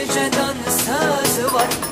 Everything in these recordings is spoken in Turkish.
Ayrıca dansazı var.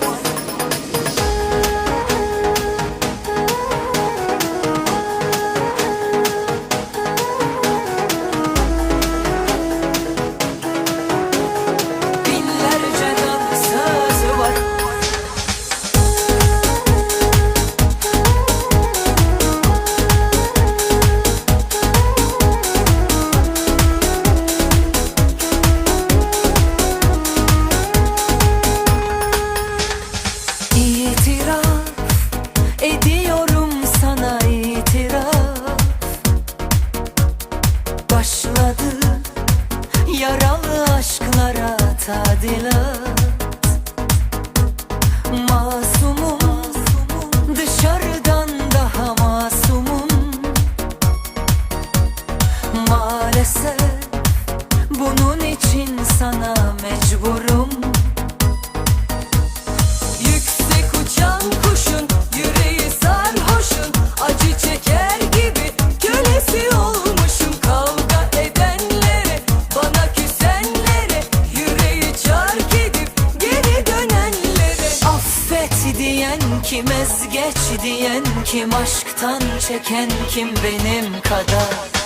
Yaralı aşklara tadilat. diyen kim ezgeç diyen kim aşktan çeken kim benim kadar?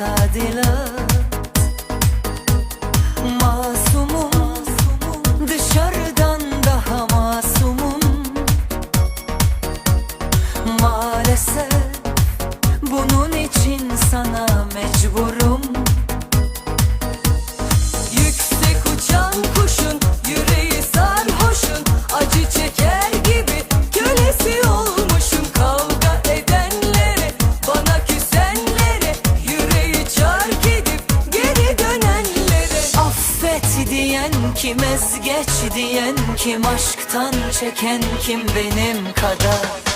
تعديلك Kim ezgeç diyen kim aşktan çeken kim benim kadar?